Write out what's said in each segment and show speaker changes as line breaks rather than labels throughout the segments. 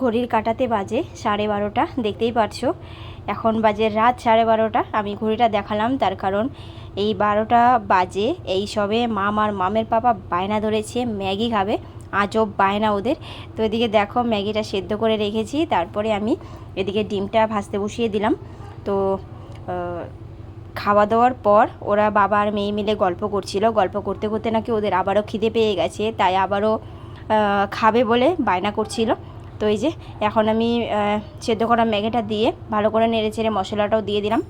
ঘড়ির কাটাতে বাজে সাড়ে বারোটা, দেখতেই পারছ। এখন বাজে রাত সাড়ে বারোটা, আমি ঘড়িটা দেখালাম তার কারণ এই বারোটা বাজে, এই সবে মাম আর মামের পাপা বায়না ধরেছে, ম্যাগি খাবে, আজব বায়না ওদের। তো এদিকে দেখো ম্যাগিটা সেদ্ধ করে রেখেছি, তারপরে আমি এদিকে ডিমটা ভাজতে বসিয়ে দিলাম। তো খাওয়া দাওয়ার পর ওরা বাবা আর মেয়ে মিলে গল্প করছিল। গল্প করতে করতে নাকি ওদের আবারও খিদে পেয়ে গেছে, তাই আবারও খাবে বলে বায়না করছিল। তো এই যে, এখন আমি সেদ্ধ করা ম্যাগিটা দিয়ে ভালো করে নেড়ে চেড়ে মশলাটাও দিয়ে দিলাম।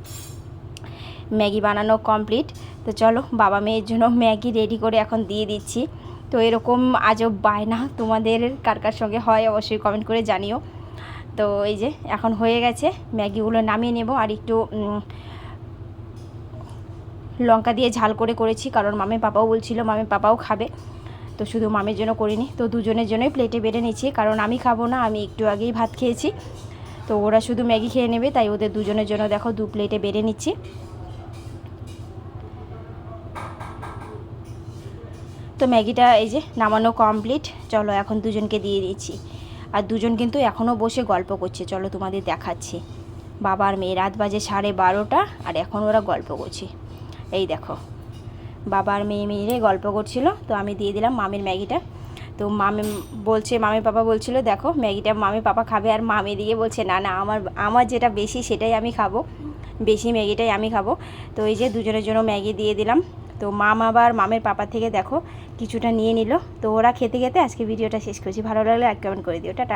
ম্যাগি বানানো কমপ্লিট। তো চলো, বাবা মেয়ের জন্য ম্যাগি রেডি করে এখন দিয়ে দিচ্ছি। তো এরকম আজব বায়না তোমাদের কার কার সঙ্গে হয় অবশ্যই কমেন্ট করে জানিও। তো এই যে, এখন হয়ে গেছে, ম্যাগিগুলো নামিয়ে নেব আর একটু লঙ্কা দিয়ে ঝাল করে করেছি, কারণ মামের পাপাও বলছিল মামের পাপাও খাবে। তো শুধু মামের জন্য করিনি, তো দুজনের জন্যই প্লেটে বেড়ে নিচ্ছি। কারণ আমি খাব না, আমি একটু আগেই ভাত খেয়েছি। তো ওরা শুধু ম্যাগি খেয়ে নেবে, তাই ওদের দুজনের জন্য দেখো দু প্লেটে বেড়ে নিচ্ছি। তো ম্যাগিটা এই যে নামানো কমপ্লিট চলো এখন দুজনকে দিয়ে দিচ্ছি। আর দুজন কিন্তু এখনও বসে গল্প করছে, চলো তোমাদের দেখাচ্ছি। বাবার মেয়ে রাত বাজে সাড়ে বারোটা, আর এখন ওরা গল্প করছে। এই দেখো। বাবার মেয়ে মেয়ে গল্প করছিল। তো আমি দিয়ে দিলাম মামির ম্যাগিটা। তো মামি বলছে, মামি পাপা বলছিল, দেখো, ম্যাগিটা মামি পাপা খাবে আর মামি দিয়ে বলছে, না না, আমার আমার যেটা বেশি সেটাই আমি খাব। বেশি ম্যাগিটাই আমি খাব। তো এই যে দুজনের জন্য ম্যাগি দিয়ে দিলাম। তো মাম আবার মামের পাপা থেকে, দেখো, কিছুটা নিয়ে নিল। তো ওরা খেতে খেতে আজকে ভিডিওটা শেষ করছি। ভালো লাগলে এক কমেন্ট করে দিও। টাটা।